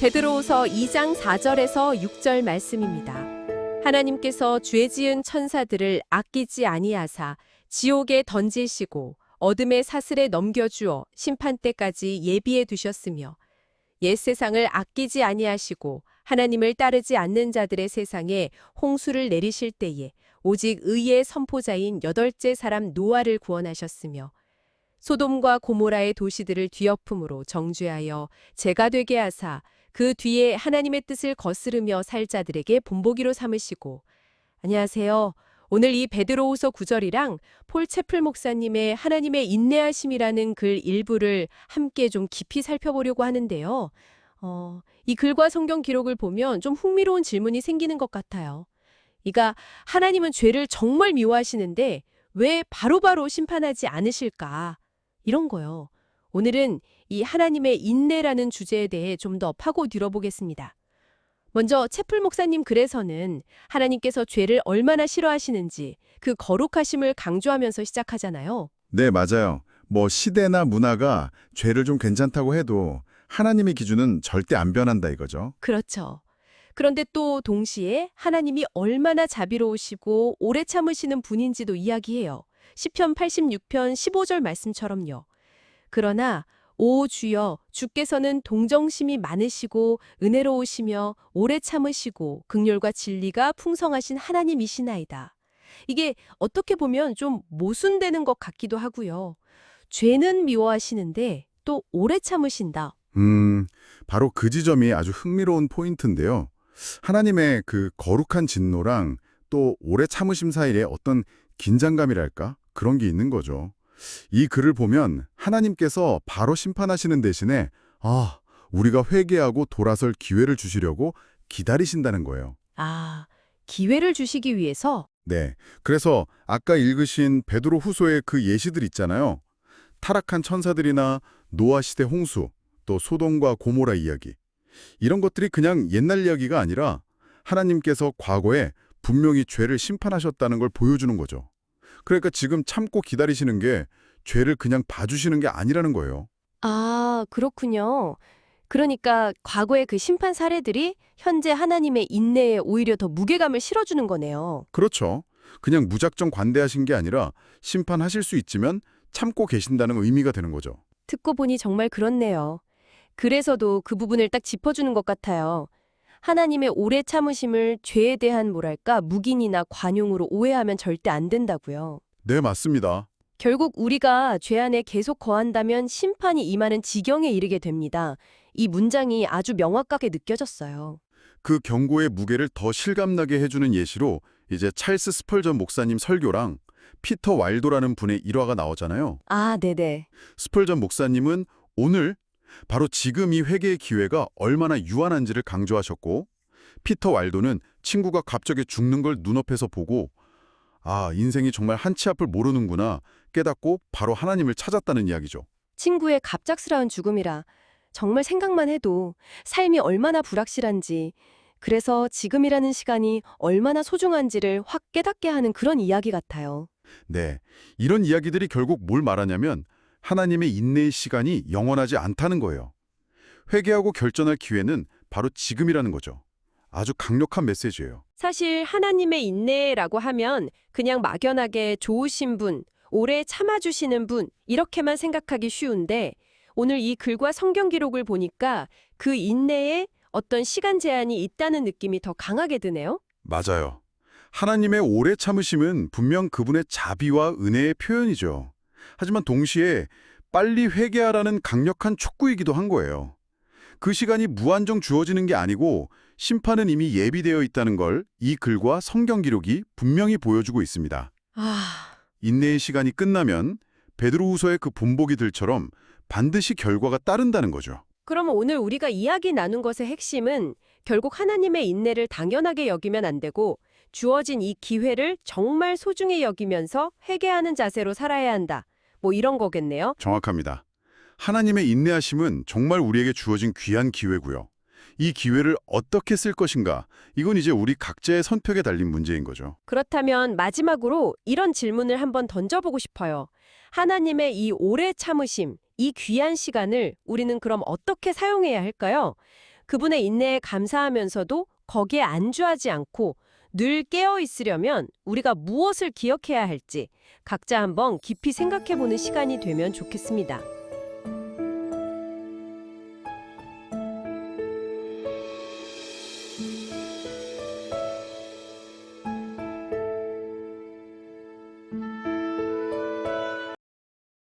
베드로후서 2장 4절에서 6절 말씀입니다. 하나님께서 죄 지은 천사들을 아끼지 아니하사 지옥에 던지시고 어둠의 사슬에 넘겨주어 심판 때까지 예비해 두셨으며 옛 세상을 아끼지 아니하시고 하나님을 따르지 않는 자들의 세상에 홍수를 내리실 때에 오직 의의 선포자인 여덟째 사람 노아를 구원하셨으며 소돔과 고모라의 도시들을 뒤엎음으로 정죄하여 죄가 되게 하사 그 뒤에 하나님의 뜻을 거스르며 살 자들에게 본보기로 삼으시고 안녕하세요. 오늘 이 베드로후서 9절이랑 폴 채플 목사님의 하나님의 인내하심이라는 글 일부를 함께 좀 깊이 살펴보려고 하는데요. 어, 이 글과 성경 기록을 보면 좀 흥미로운 질문이 생기는 것 같아요. 이가 하나님은 죄를 정말 미워하시는데 왜 바로바로 심판하지 않으실까? 이런 거요. 오늘은 이 하나님의 인내라는 주제에 대해 좀 더 파고 들어 보겠습니다. 먼저 채플 목사님 글에서는 하나님께서 죄를 얼마나 싫어하시는지 그 거룩하심을 강조하면서 시작하잖아요. 네, 맞아요. 뭐 시대나 문화가 죄를 좀 괜찮다고 해도 하나님의 기준은 절대 안 변한다 이거죠. 그렇죠. 그런데 또 동시에 하나님이 얼마나 자비로우시고 오래 참으시는 분인지도 이야기해요. 시편 86편 15절 말씀처럼요. 그러나 오 주여 주께서는 동정심이 많으시고 은혜로우시며 오래 참으시고 극률과 진리가 풍성하신 하나님이시나이다. 이게 어떻게 보면 좀 모순되는 것 같기도 하고요. 죄는 미워하시는데 또 오래 참으신다. 음, 바로 그 지점이 아주 흥미로운 포인트인데요. 하나님의 그 거룩한 진노랑 또 오래 참으심 사이에 어떤 긴장감이랄까? 그런 게 있는 거죠. 이 글을 보면 하나님께서 바로 심판하시는 대신에 아, 우리가 회개하고 돌아설 기회를 주시려고 기다리신다는 거예요. 아, 기회를 주시기 위해서 네. 그래서 아까 읽으신 베드로 후소의 그 예시들 있잖아요. 타락한 천사들이나 노아 시대 홍수, 또 소돔과 고모라 이야기. 이런 것들이 그냥 옛날 이야기가 아니라 하나님께서 과거에 분명히 죄를 심판하셨다는 걸 보여주는 거죠. 그러니까 지금 참고 기다리시는 게 죄를 그냥 봐주시는 게 아니라는 거예요. 아, 그렇군요. 그러니까 과거의 그 심판 사례들이 현재 하나님의 인내에 오히려 더 무게감을 실어주는 거네요. 그렇죠. 그냥 무작정 관대하신 게 아니라 심판하실 수 있지만 참고 계신다는 의미가 되는 거죠. 듣고 보니 정말 그렇네요. 그래서도 그 부분을 딱 짚어주는 것 같아요. 하나님의 오래 참으심을 죄에 대한 뭐랄까 묵인이나 관용으로 오해하면 절대 안 된다고요. 네, 맞습니다. 결국 우리가 죄 안에 계속 거한다면 심판이 임하는 지경에 이르게 됩니다. 이 문장이 아주 명확하게 느껴졌어요. 그 경고의 무게를 더 실감나게 해주는 예시로 이제 찰스 스펄전 목사님 설교랑 피터 와일도라는 분의 일화가 나오잖아요. 아, 네네. 스펄전 목사님은 오늘 바로 지금 이 회개의 기회가 얼마나 유한한지를 강조하셨고 피터 와일도는 친구가 갑자기 죽는 걸 눈앞에서 보고 아, 인생이 정말 한 치 앞을 모르는구나 깨닫고 바로 하나님을 찾았다는 이야기죠. 친구의 갑작스러운 죽음이라 정말 생각만 해도 삶이 얼마나 불확실한지 그래서 지금이라는 시간이 얼마나 소중한지를 확 깨닫게 하는 그런 이야기 같아요. 네, 이런 이야기들이 결국 뭘 말하냐면 하나님의 인내의 시간이 영원하지 않다는 거예요. 회개하고 결전할 기회는 바로 지금이라는 거죠. 아주 강력한 메시지예요. 사실 하나님의 인내라고 하면 그냥 막연하게 좋으신 분, 오래 참아주시는 분 이렇게만 생각하기 쉬운데 오늘 이 글과 성경 기록을 보니까 그 인내에 어떤 시간 제한이 있다는 느낌이 더 강하게 드네요. 맞아요. 하나님의 오래 참으심은 분명 그분의 자비와 은혜의 표현이죠. 하지만 동시에 빨리 회개하라는 강력한 촉구이기도 한 거예요. 그 시간이 무한정 주어지는 게 아니고 심판은 이미 예비되어 있다는 걸 이 글과 성경 기록이 분명히 보여주고 있습니다. 아, 인내의 시간이 끝나면 베드로후서의 그 본보기들처럼 반드시 결과가 따른다는 거죠. 그럼 오늘 우리가 이야기 나눈 것의 핵심은 결국 하나님의 인내를 당연하게 여기면 안 되고 주어진 이 기회를 정말 소중히 여기면서 회개하는 자세로 살아야 한다. 뭐 이런 거겠네요. 정확합니다. 하나님의 인내하심은 정말 우리에게 주어진 귀한 기회고요. 이 기회를 어떻게 쓸 것인가, 이건 이제 우리 각자의 선택에 달린 문제인 거죠. 그렇다면 마지막으로 이런 질문을 한번 던져보고 싶어요. 하나님의 이 오래 참으심, 이 귀한 시간을 우리는 그럼 어떻게 사용해야 할까요? 그분의 인내에 감사하면서도 거기에 안주하지 않고 늘 깨어 있으려면 우리가 무엇을 기억해야 할지 각자 한번 깊이 생각해 보는 시간이 되면 좋겠습니다.